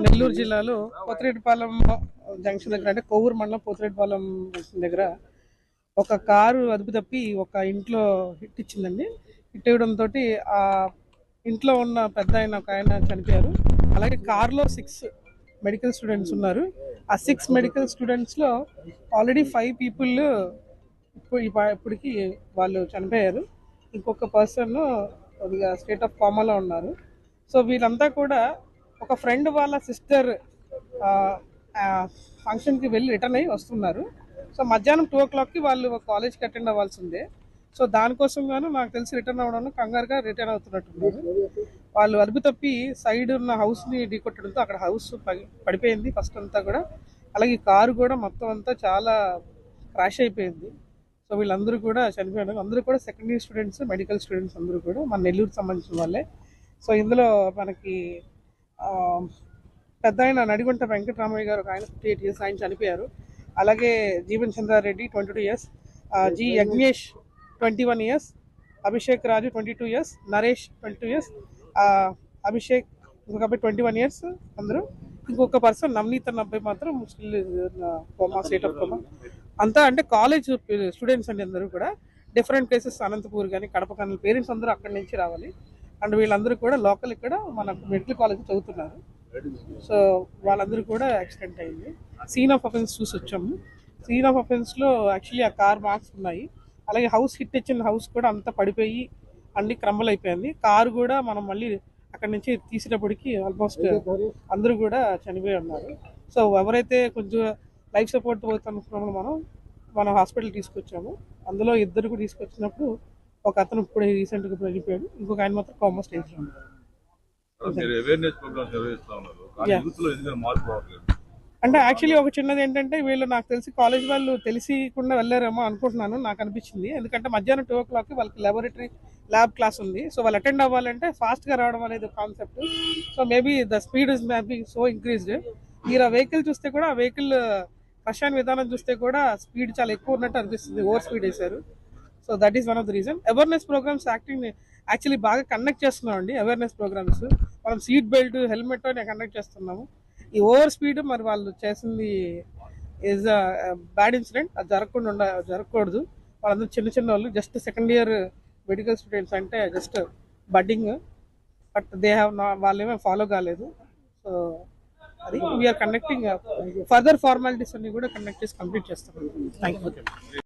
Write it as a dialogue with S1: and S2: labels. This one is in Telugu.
S1: నెల్లూరు జిల్లాలో పోతిరెడ్డిపాలెం జంక్షన్ దగ్గర అంటే కొవ్వూరు మండలం పోతిరెడ్డిపాలెం జంక్షన్ దగ్గర ఒక కారు అదుపు తప్పి ఒక ఇంట్లో హిట్ ఇచ్చిందండి. హిట్ ఇవ్వడంతో ఆ ఇంట్లో ఉన్న పెద్ద ఆయన ఒక ఆయన చనిపోయారు. అలాగే కార్లో సిక్స్ మెడికల్ స్టూడెంట్స్ ఉన్నారు. ఆ సిక్స్ మెడికల్ స్టూడెంట్స్లో ఆల్రెడీ ఫైవ్ పీపుల్ ఇప్పుడు ఇప్ప- ఇప్పటికి వాళ్ళు చనిపోయారు. ఇంకొక పర్సన్ కొద్దిగా స్టేట్ ఆఫ్ కామాలో ఉన్నారు. సో వీళ్ళంతా కూడా ఒక ఫ్రెండ్ వాళ్ళ సిస్టర్ ఫంక్షన్కి వెళ్ళి రిటర్న్ అయ్యి వస్తున్నారు. సో మధ్యాహ్నం టూ ఓ క్లాక్కి వాళ్ళు కాలేజ్కి అటెండ్ అవ్వాల్సిందే. సో దానికోసం గాను నాకు తెలిసి రిటర్న్ అవ్వడం కంగారుగా రిటర్న్ అవుతున్నట్టున్నారు. వాళ్ళు అదుపు తప్పి సైడ్ ఉన్న హౌస్ని ఢీకొట్టడంతో అక్కడ హౌస్ పగి- పడిపోయింది ఫస్ట్ అంతా కూడా. అలాగే ఈ కారు కూడా మొత్తం అంతా చాలా క్రాష్ అయిపోయింది. సో వీళ్ళందరూ కూడా చనిపోయారు. అందరూ కూడా second year students medical students అందరూ కూడా మన నెల్లూరు సంబంధించిన వాళ్ళే. సో ఇందులో మనకి పెద్ద ఆయన నడిగుంట వెంకటరామయ్య గారు ఒక ఆయన ఫిఫ్టీ ఎయిట్ ఇయర్స్ ఆయన చనిపోయారు. అలాగే Jeevan Chandra Reddy twenty two years G Yagnesh twenty one years Abhishek Raju twenty two years Naresh twenty two years Abhishek ఇంకొక అబ్బాయి ట్వంటీ వన్ ఇయర్స్ అందరూ. ఇంకొక పర్సన్ నవనీత్ అన్న అబ్బాయి మాత్రం still coma state of coma. అంతా అంటే కాలేజ్ స్టూడెంట్స్ అండి అందరూ కూడా. డిఫరెంట్ ప్లేసెస్ అనంతపూర్ కానీ కడప కానీ పేరెంట్స్ అందరూ అక్కడి నుంచి రావాలి. అండ్ వీళ్ళందరూ కూడా లోకల్ ఇక్కడ మన మెడికల్ కాలేజ్ చదువుతున్నారు. సో వాళ్ళందరూ కూడా యాక్సిడెంట్ అయింది. సీన్ ఆఫ్ అఫెన్స్ చూసి వచ్చాము. సీన్ ఆఫ్ అఫెన్స్లో యాక్చువల్లీ ఆ కార్ మార్క్స్ ఉన్నాయి. అలాగే హౌస్ హిట్ ఇచ్చిన హౌస్ కూడా అంతా పడిపోయి అన్ని క్రమ్మలు అయిపోయింది కారు కూడా మనం మళ్ళీ అక్కడి నుంచి తీసేటప్పటికి ఆల్మోస్ట్ అందరూ కూడా చనిపోయి ఉన్నారు. సో ఎవరైతే కొంచెం లైఫ్ సపోర్ట్ పోతున్నప్పుడు మనం మనం హాస్పిటల్ తీసుకొచ్చాము. అందులో ఇద్దరు కూడా తీసుకొచ్చినప్పుడు ఒక అతను ఇప్పుడు రీసెంట్గా వెళ్ళిపోయాడు. ఇంకొక ఆయన మాత్రం Yeah.
S2: యూత్లో
S1: అంటే యాక్చువల్లీ ఒక చిన్నది ఏంటంటే వీళ్ళు నాకు తెలిసి కాలేజ్ వాళ్ళు తెలిసికుండా వెళ్ళారేమో అనుకుంటున్నాను నాకు అనిపించింది. ఎందుకంటే మధ్యాహ్నం టూ ఓ క్లాక్కి వాళ్ళకి లాబొరేటరీ ల్యాబ్ క్లాస్ ఉంది. సో వాళ్ళు అటెండ్ అవ్వాలంటే ఫాస్ట్గా రావడం అనేది concept so maybe the speed is maybe so increased మీరు ఆ వెహికల్ చూస్తే కూడా ఆ వెహికల్ ప్రశాంత్ విధానం చూస్తే కూడా స్పీడ్ చాలా ఎక్కువ ఉన్నట్టు అనిపిస్తుంది. ఓవర్ స్పీడ్ వేశారు. So that is one of the reason awareness programmes acting actually బాగా కండక్ట్ చేస్తున్నాం అండి అవేర్నెస్ ప్రోగ్రామ్స్ మనం సీట్ బెల్ట్ హెల్మెట్ అనే కండక్ట్ చేస్తున్నాము. ఈ ఓవర్ స్పీడ్ మరి వాళ్ళు చేసింది ఈజ్ బ్యాడ్ ఇన్సిడెంట్ అది జరగకుండా ఉండ జరగకూడదు. వాళ్ళందరూ చిన్న చిన్న వాళ్ళు just second year medical students అంటే just budding but they have నా వాళ్ళు ఏమీ ఫాలో కాలేదు. సో అది వీఆర్ కండక్టింగ్ ఫర్దర్ ఫార్మాలిటీస్ అన్ని కూడా కండక్ట్ చేసి కంప్లీట్ చేస్తాం థ్యాంక్ యూ